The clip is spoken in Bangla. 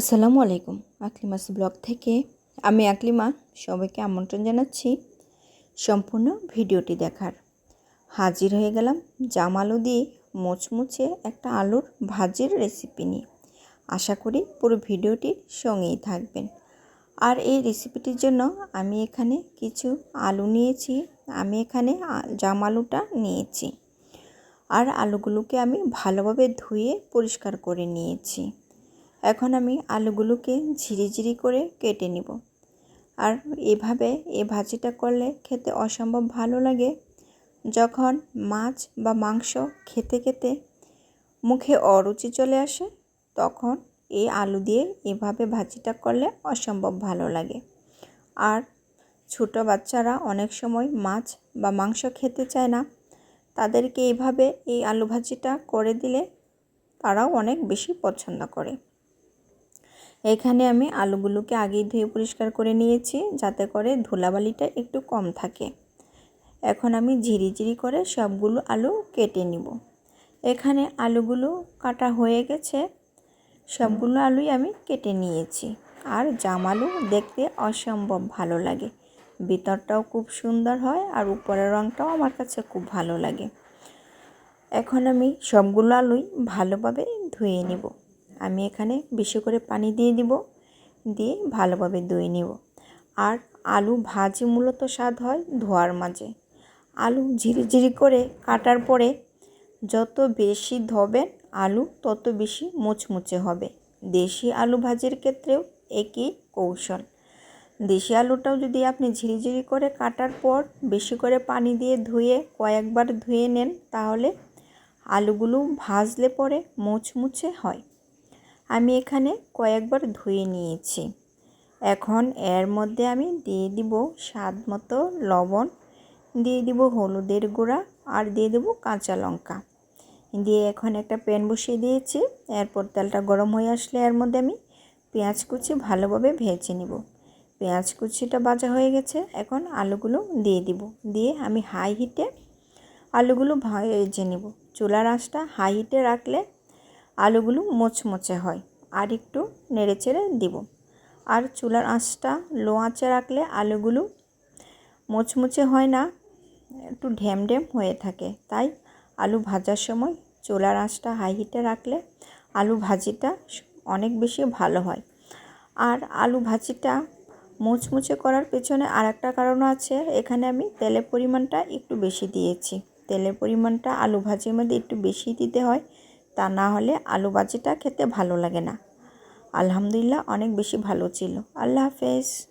আসসালামু আলাইকুম, আকলিমাস ব্লগ থেকে আমি আকলিমা সবাইকে আমন্ত্রণ জানাচ্ছি সম্পূর্ণ ভিডিওটি দেখার। হাজির হয়ে গেলাম জাম আলু দিয়ে মুচমুচে একটা আলুর ভাজির রেসিপি নিয়ে। আশা করি পুরো ভিডিওটির সঙ্গেই থাকবেন। আর এই রেসিপিটির জন্য আমি এখানে কিছু আলু নিয়েছি, আমি এখানে জাম আলুটা নিয়েছি। আর আলুগুলোকে আমি ভালোভাবে ধুয়ে পরিষ্কার করে নিয়েছি। এখন আমি আলুগুলোকে ঝিরিঝিরি করে কেটে নিব। আর এভাবে এ ভাজিটা করলে খেতে অসম্ভব ভালো লাগে। যখন মাছ বা মাংস খেতে খেতে মুখে অরুচি চলে আসে, তখন এই আলু দিয়ে এভাবে ভাজিটা করলে অসম্ভব ভালো লাগে। আর ছোট বাচ্চারা অনেক সময় মাছ বা মাংস খেতে চায় না। তাদেরকে এইভাবে এই আলু ভাজিটা করে দিলে তারাও অনেক বেশি পছন্দ করে। এখানে আমি আলুগুলোকে আগেই ধুয়ে পরিষ্কার করে নিয়েছি, যাতে করে ধুলাবালিটা একটু কম থাকে। এখন আমি ঝিরিঝিরি করে সবগুলো আলু কেটে নিব। এখানে আলুগুলো কাটা হয়ে গেছে। সবগুলো আলুই আমি কেটে নিয়েছি। আর জাম আলু দেখতে অসম্ভব ভালো লাগে। ভিতরটাও খুব সুন্দর হয় আর উপরের রঙটাও আমার কাছে খুব ভালো লাগে। এখন আমি সবগুলো আলুই ভালোভাবে ধুয়ে নেব। আমি এখানে বেশি করে পানি দিয়ে দিব, দিয়ে ভালোভাবে ধুয়ে নিব। আর আলু ভাজি মূলত স্বাদ হয় ধোয়ার মাঝে। আলু ঝিরিঝিরি করে কাটার পরে যত বেশি ধবেন আলু, তত বেশি মুচমুচে হবে। দেশি আলু ভাজির ক্ষেত্রেও একই কৌশল। দেশি আলুটাও যদি আপনি ঝিরিঝিরি করে কাটার পর বেশি করে পানি দিয়ে ধুয়ে কয়েকবার ধুয়ে নেন, তাহলে আলুগুলো ভাজলে পরে মুচমুচে হয়। আমি এখানে কয়েকবার ধুয়ে নিয়েছি। এখন এর মধ্যে আমি দিয়ে দিব স্বাদ মতো লবণ, দিয়ে দিব হলুদের গুঁড়া আর দিয়ে দেব কাঁচা লঙ্কা। দিয়ে এখন একটা প্যান বসিয়ে দিয়েছি, এরপর তেলটা গরম হয়ে আসলে এর মধ্যে আমি পেঁয়াজ কুচি ভালোভাবে ভেজে নিব। পেঁয়াজ কুচিটা ভাজা হয়ে গেছে, এখন আলুগুলো দিয়ে দিব। দিয়ে আমি হাই হিটে আলুগুলো ভেজে নিব। চুলার আঁচটা হাই হিটে রাখলে আলুগুলো মোচমোচে হয়, আর একটু নেড়ে চেড়ে দিব। আর চুলার আঁচটা লো আঁচে রাখলে আলুগুলো মোচমুচে হয় না, একটু ঢ্যাম ঢ্যাম হয়ে থাকে। তাই আলু ভাজার সময় চুলার আঁচটা হাই হিটে রাখলে আলু ভাজিটা অনেক বেশি ভালো হয়। আর আলু ভাজিটা মুচমুচে করার পেছনে আর একটা কারণ আছে, এখানে আমি তেলের পরিমাণটা একটু বেশি দিয়েছি। তেলের পরিমাণটা আলু ভাজির মধ্যে একটু বেশি দিতে হয় তা না হলে আলু ভাজিটা খেতে ভালো লাগে না। আলহামদুলিল্লাহ অনেক বেশি ভালো ছিল। আল্লাহ হাফেজ।